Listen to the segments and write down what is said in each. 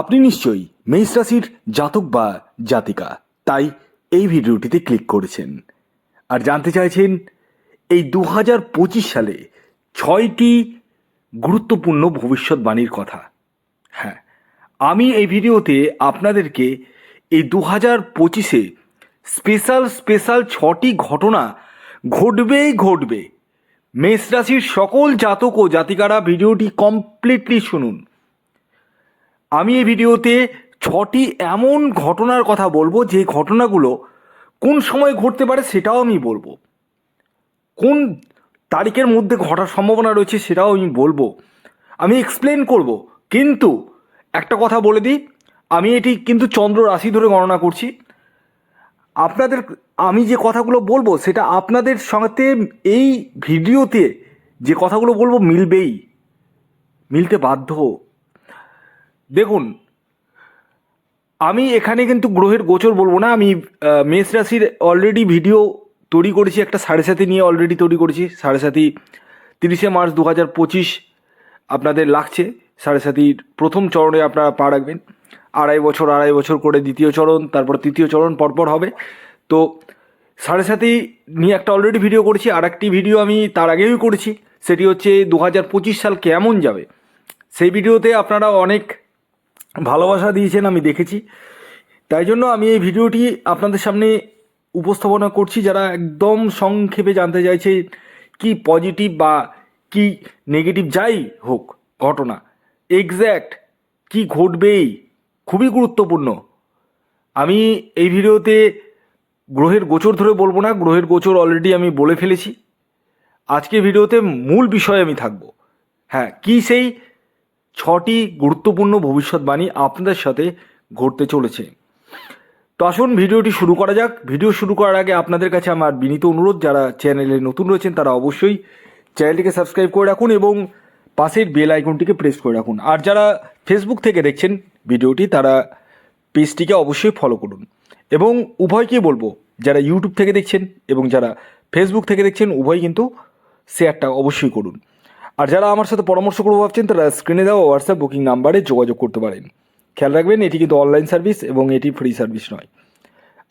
আপনি নিশ্চয়ই মেষ রাশির জাতক বা জাতিকা, তাই এই ভিডিওটিতে ক্লিক করেছেন। আর জানতে চাইছেন, এই দু হাজার পঁচিশ সালে ছয়টি গুরুত্বপূর্ণ ভবিষ্যৎবাণীর কথা। হ্যাঁ আমি এই ভিডিওতে আপনাদেরকে এই দু হাজার পঁচিশে স্পেশাল স্পেশাল ছটি ঘটনা ঘটবেই ঘটবে। মেষ রাশির সকল জাতক ও জাতিকারা ভিডিওটি কমপ্লিটলি শুনুন। আমি এই ভিডিওতে ছটি এমন ঘটনার কথা বলব যে ঘটনাগুলো কোন সময় ঘটতে পারে সেটাও আমি বলব। কোন তারিখের মধ্যে ঘটার সম্ভাবনা রয়েছে সেটাও আমি বলব। আমি এক্সপ্লেন করব। কিন্তু একটা কথা বলে দিই, আমি এটি কিন্তু চন্দ্র রাশি ধরে গণনা করছি। আপনাদের, আমি যে কথাগুলো বলব সেটা আপনাদের সঙ্গে এই ভিডিওতে যে কথাগুলো বলব মিলবেই, মিলতে বাধ্য। দেখুন, আমি এখানে কিন্তু গ্রহের গোচর বলব না, আমি মেষ রাশির অলরেডি ভিডিও তৈরি করেছি, একটা সাড়ে সাথে নিয়ে অলরেডি তৈরি করেছি, সাড়ে সাথী তিরিশে মার্চ দু হাজার পঁচিশ আপনাদের লাগছে, সাড়ে সাথীর প্রথম চরণে আপনারা পা রাখবেন, আড়াই বছর আড়াই বছর করে দ্বিতীয় চরণ, তারপর তৃতীয় চরণ, পরপর হবে। তো সাড়ে সাথী নিয়ে একটা অলরেডি ভিডিও করেছি আর একটি ভিডিও আমি তার আগেই করেছি, সেটি হচ্ছে দু হাজার পঁচিশ সাল কেমন যাবে? সেই ভিডিওতে আপনারা অনেক ভালোবাসা দিয়েছেন আমি দেখেছি। তাই জন্য আমি এই ভিডিওটি আপনাদের সামনে উপস্থাপনা করছি যারা একদম সংক্ষেপে জানতে চাইছে কি পজিটিভ বা কি নেগেটিভ যাই হোক ঘটনা এক্স্যাক্ট কি ঘটবেই খুবই গুরুত্বপূর্ণ। আমি এই ভিডিওতে গ্রহের গোচর ধরে বলব না, গ্রহের গোচর অলরেডি আমি বলে ফেলেছি। আজকে ভিডিওতে মূল বিষয়ে আমি থাকব। হ্যাঁ কি সেই ছটি গুরুত্বপূর্ণ ভবিষ্যৎবাণী আপনাদের সাথে ঘটতে চলেছে। তো আসুন ভিডিওটি শুরু করা যাক। ভিডিও শুরু করার আগে আপনাদের কাছে আমার বিনীত অনুরোধ, যারা চ্যানেলে নতুন রয়েছেন তারা অবশ্যই চ্যানেলটিকে সাবস্ক্রাইব করে রাখুন এবং পাশের বেল আইকনটিকে প্রেস করে রাখুন। আর যারা ফেসবুক থেকে দেখছেন ভিডিওটি, তারা পেজটিকে অবশ্যই ফলো করুন। এবং উভয়কেই বলব, যারা ইউটিউব থেকে দেখছেন এবং যারা ফেসবুক থেকে দেখছেন, উভয় কিন্তু শেয়ারটা অবশ্যই করুন। আর যারা আমার সাথে পরামর্শ করব ভাবছেন, তারা স্ক্রিনে দেওয়া হোয়াটসঅ্যাপ বুকিং নাম্বারে যোগাযোগ করতে পারেন। খেয়াল রাখবেন, এটি কিন্তু অনলাইন সার্ভিস এবং এটি ফ্রি সার্ভিস নয়।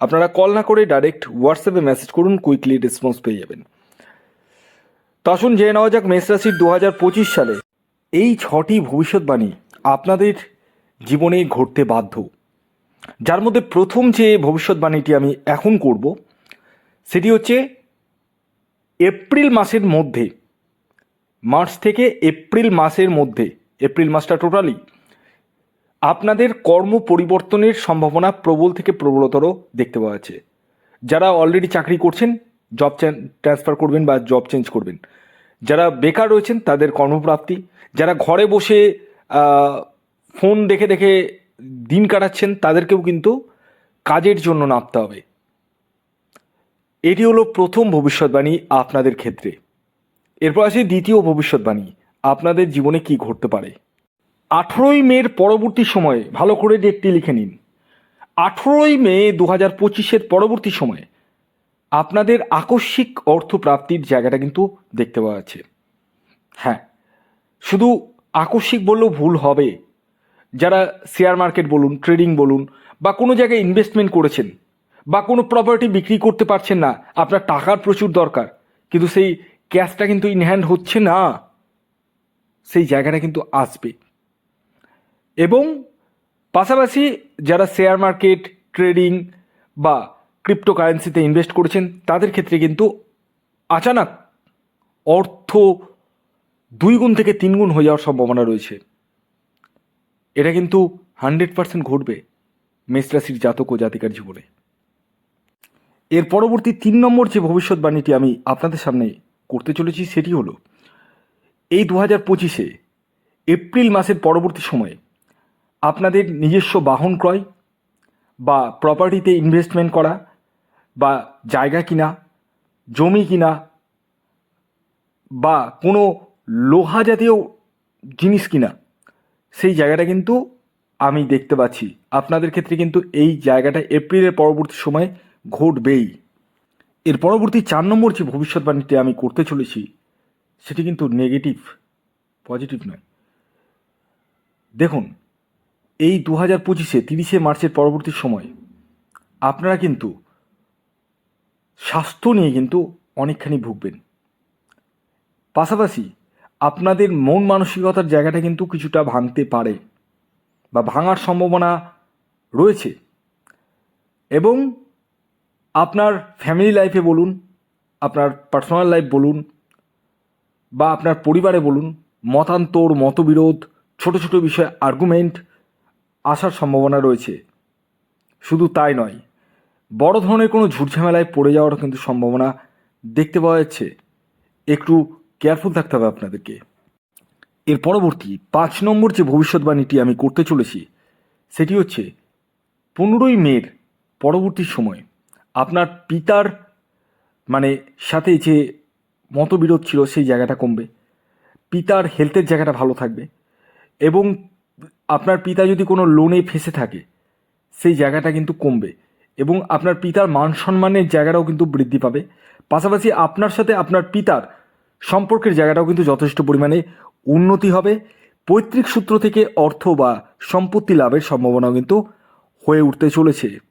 আপনারা কল না করে ডাইরেক্ট হোয়াটসঅ্যাপে মেসেজ করুন কুইকলি রেসপন্স পেয়ে যাবেন। তো আসুন, জেনে নেওয়া যাক মেষ রাশির দু হাজার পঁচিশ সালে এই ছটি ভবিষ্যৎবাণী আপনাদের জীবনে ঘটতে বাধ্য। যার মধ্যে প্রথম যে ভবিষ্যৎবাণীটি আমি এখন করব, সেটি হচ্ছে এপ্রিল মাসের মধ্যে মার্চ থেকে এপ্রিল মাসের মধ্যে, এপ্রিল মাসটা টোটালি আপনাদের কর্ম পরিবর্তনের সম্ভাবনা প্রবল থেকে প্রবলতর দেখতে পাওয়া যাচ্ছে। যারা অলরেডি চাকরি করছেন জব ট্রান্সফার করবেন বা জব চেঞ্জ করবেন। যারা বেকার রয়েছেন, তাদের কর্মপ্রাপ্তি। যারা ঘরে বসে ফোন দেখে দেখে দিন কাটাচ্ছেন, তাদেরকেও কিন্তু কাজের জন্য নামতে হবে। এটি হলো প্রথম ভবিষ্যৎবাণী আপনাদের ক্ষেত্রে। এরপর আসি দ্বিতীয় ভবিষ্যৎবাণী, আপনাদের জীবনে কি ঘটতে পারে? আঠেরোই মের পরবর্তী সময়ে, ভালো করে ডেটটি লিখে নিন। আঠেরোই মে দু হাজার পঁচিশের পরবর্তী সময়ে, আপনাদের আকস্মিক অর্থপ্রাপ্তির জায়গাটা কিন্তু দেখতে পাওয়া যাচ্ছে। হ্যাঁ শুধু আকস্মিক বললেও ভুল হবে। যারা শেয়ার মার্কেট বলুন, ট্রেডিং বলুন, বা কোনো জায়গায় ইনভেস্টমেন্ট করেছেন, বা কোনো প্রপার্টি বিক্রি করতে পারছেন না, আপনার টাকার প্রচুর দরকার। কিন্তু সেই ক্যাশটা কিন্তু ইনহ্যান্ড হচ্ছে না, সেই জায়গাটা কিন্তু আসবে। এবং পাশাপাশি যারা শেয়ার মার্কেট ট্রেডিং বা ক্রিপ্টোকারেন্সিতে ইনভেস্ট করেছেন, তাদের ক্ষেত্রে কিন্তু আচানক অর্থ দুই গুণ থেকে তিন গুণ হয়ে যাওয়ার সম্ভাবনা রয়েছে। এটা কিন্তু হান্ড্রেড পার্সেন্ট ঘটবে মেষ রাশির জাতক ও জাতিকার জীবনে। এর পরবর্তী তিন নম্বর যে ভবিষ্যৎবাণীটি আমি আপনাদের সামনে করতে চলেছি সেটি হলো, এই দু হাজার পঁচিশে এপ্রিল মাসের পরবর্তী সময়ে আপনাদের নিজস্ব বাহন ক্রয় বা প্রপার্টিতে ইনভেস্টমেন্ট করা বা জায়গা কিনা, জমি কিনা বা কোনো লোহা জাতীয় জিনিস কিনা, সেই জায়গাটা কিন্তু আমি দেখতে পাচ্ছি। আপনাদের ক্ষেত্রে কিন্তু এই জায়গাটা এপ্রিলের পরবর্তী সময়ে ঘটবেই। এর পরবর্তী চার নম্বর যে ভবিষ্যৎবাণীটি আমি করতে চলেছি, সেটি কিন্তু নেগেটিভ পজিটিভ নয়। দেখুন, এই দু হাজার পঁচিশে তিরিশে মার্চের পরবর্তী সময় আপনারা কিন্তু স্বাস্থ্য নিয়ে কিন্তু অনেকখানি ভুগবেন। পাশাপাশি আপনাদের মন মানসিকতার জায়গাটা কিন্তু কিছুটা ভাঙতে পারে বা ভাঙার সম্ভাবনা রয়েছে। এবং আপনার ফ্যামিলি লাইফে বলুন, আপনার পার্সোনাল লাইফ বলুন, বা আপনার পরিবারে বলুন, মতান্তর, মতবিরোধ, ছোট ছোট বিষয়ে আর্গুমেন্ট আসার সম্ভাবনা রয়েছে। শুধু তাই নয়, বড় ধরনের কোনো ঝুটঝামেলায় পড়ে যাওয়ারও কিন্তু সম্ভাবনা দেখতে পাওয়া যাচ্ছে। একটু কেয়ারফুল থাকতে হবে আপনাদেরকে। এর পরবর্তী পাঁচ নম্বর যে ভবিষ্যৎবাণীটি আমি করতে চলেছি, সেটি হচ্ছে, পনেরোই মের পরবর্তী সময়। আপনার পিতার মানে সাথে যে মতবিরোধ ছিল সেই জায়গাটা কমবে। পিতার হেলথের জায়গাটা ভালো থাকবে। এবং আপনার পিতা যদি কোনো লোনে ফেসে থাকে, সেই জায়গাটা কিন্তু কমবে। এবং আপনার পিতার মান সম্মানের জায়গাটাও কিন্তু বৃদ্ধি পাবে। পাশাপাশি আপনার সাথে আপনার পিতার সম্পর্কের জায়গাটাও কিন্তু যথেষ্ট পরিমাণে উন্নতি হবে। পৈতৃক সূত্র থেকে অর্থ বা সম্পত্তি লাভের সম্ভাবনাও কিন্তু হয়ে উঠতে চলেছে।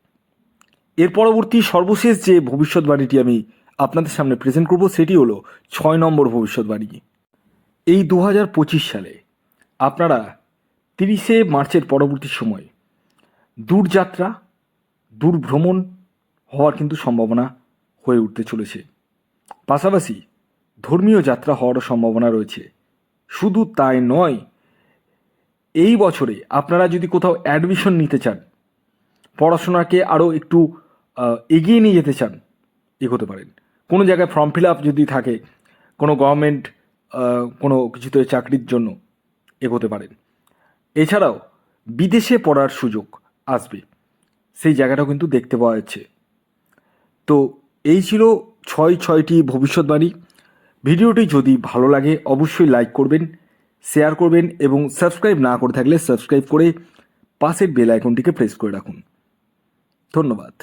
এর পরবর্তী সর্বশেষ যে ভবিষ্যৎবাণীটি আমি আপনাদের সামনে প্রেজেন্ট করব, সেটি হলো ছয় নম্বর ভবিষ্যৎবাণী। এই দু হাজার পঁচিশ সালে আপনারা তিরিশে মার্চের পরবর্তী সময় দূরযাত্রা দূর ভ্রমণ হওয়ার কিন্তু সম্ভাবনা হয়ে উঠতে চলেছে। পাশাপাশি ধর্মীয় যাত্রা হওয়ারও সম্ভাবনা রয়েছে। শুধু তাই নয়, এই বছরে আপনারা যদি কোথাও অ্যাডমিশন নিতে চান, পড়াশোনাকে আরও একটু এগিয়ে নিয়ে যেতে চান, এগোতে পারেন। কোনো জায়গায় ফর্ম ফিল আপ যদি থাকে, কোনো গভর্নমেন্ট কোনো কিছুতে চাকরির জন্য এগোতে পারেন। এছাড়াও বিদেশে পড়ার সুযোগ আসবে, সেই জায়গাটাও কিন্তু দেখতে পাওয়া যাচ্ছে। তো এই ছিল ছয় ছয়টি ভবিষ্যৎবাণী। ভিডিওটি যদি ভালো লাগে, অবশ্যই লাইক করবেন, শেয়ার করবেন এবং সাবস্ক্রাইব না করে থাকলে সাবস্ক্রাইব করে পাশের বেল আইকনটিকে প্রেস করে রাখুন। ধন্যবাদ।